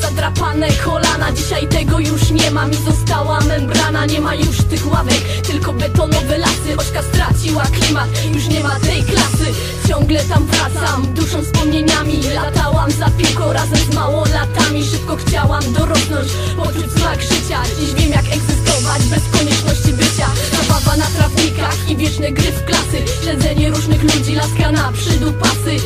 zadrapane kolana Dzisiaj tego już nie ma, mi została membrana Nie ma już tych ławek, tylko betonowe lasy Ośka straciła klimat, już nie ma tej klasy. Ciągle tam wracam, duszą wspomnieniami. Latałam za piłką razem z małolatami Szybko chciałam dorosnąć, poczuć smak życia. Dziś wiem jak egzystować bez konieczności bycia. Zabawa na trawnikach i wieczne gry w klasy. Śledzenie różnych ludzi, laska na przydupasy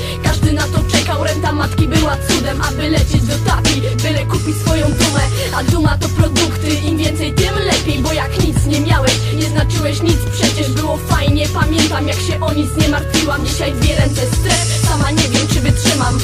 lecieć do tapi, byle kupić swoją dumę. A duma to produkty, im więcej tym lepiej Bo jak nic nie miałeś, nie znaczyłeś nic. Przecież było fajnie, pamiętam jak się o nic nie martwiłam. Dzisiaj dwie ręce stres, sama nie wiem czy wytrzymam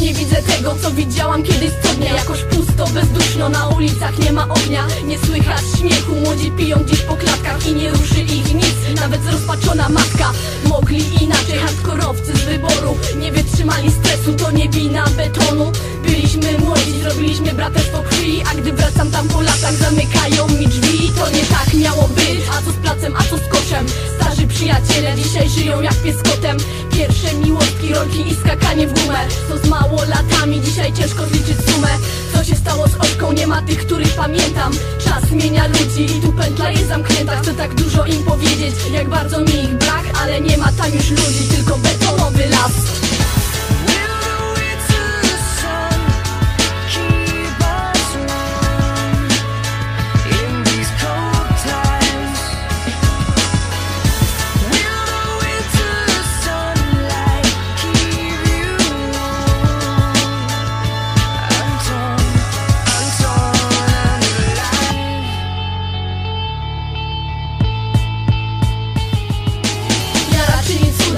Nie widzę tego, co widziałam kiedyś co dnia Jakoś pusto, bezduszno, na ulicach nie ma ognia. Nie słychać śmiechu, młodzi piją gdzieś po klatkach I nie ruszy ich nic, nawet zrozpaczona matka Mogli inaczej, hardkorowcy z wyboru Nie wytrzymali stresu, to nie wina betonu. Byliśmy młodzi, zrobiliśmy braterstwo krwi. A gdy wracam tam po latach, zamykają mi drzwi. To nie tak miało być, a co z placem, a co z koszem? Starzy przyjaciele dzisiaj żyją jak pies kotem Pierwsze miłostki, rolki i skakanie w gumę. Co z małolatami, dzisiaj ciężko zliczyć sumę. Co się stało z Ośką, nie ma tych, których pamiętam. Czas zmienia ludzi i tu pętla jest zamknięta. Chcę tak dużo im powiedzieć, jak bardzo mi ich brak Ale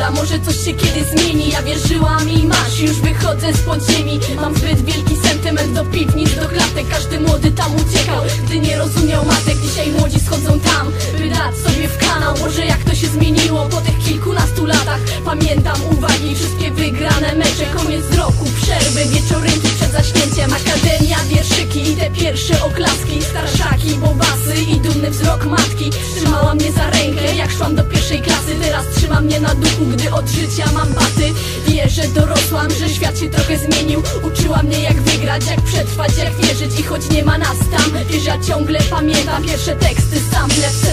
cuda, może coś się kiedy zmieni. Ja wierzyłam i masz, już wychodzę spod ziemi. Mam zbyt wielki sentyment do piwnic, do klatek. Każdy młody tam uciekał, gdy nie rozumiał matek. Dzisiaj młodzi schodzą tam, by dać sobie w kanał. Może jak to się zmieniło po tych kilkunastu latach? Pamiętam uwagi, wszystkie wygrane mecze. Koniec roku, przerwy, wieczorynki przed zaśnięciem. Akademia, wierszyki i te pierwsze oklaski. Starszaki, bobasy i dumny wzrok matki. Trzymała mnie za rękę, jak szłam do pierwszej klasy. Teraz mnie na duchu, gdy od życia mam baty. Wie, że dorosłam, że świat się trochę zmienił. Uczyła mnie jak wygrać, jak przetrwać, jak wierzyć I choć nie ma nas tam, wiesz, ja ciągle pamiętam Pierwsze teksty, sample, w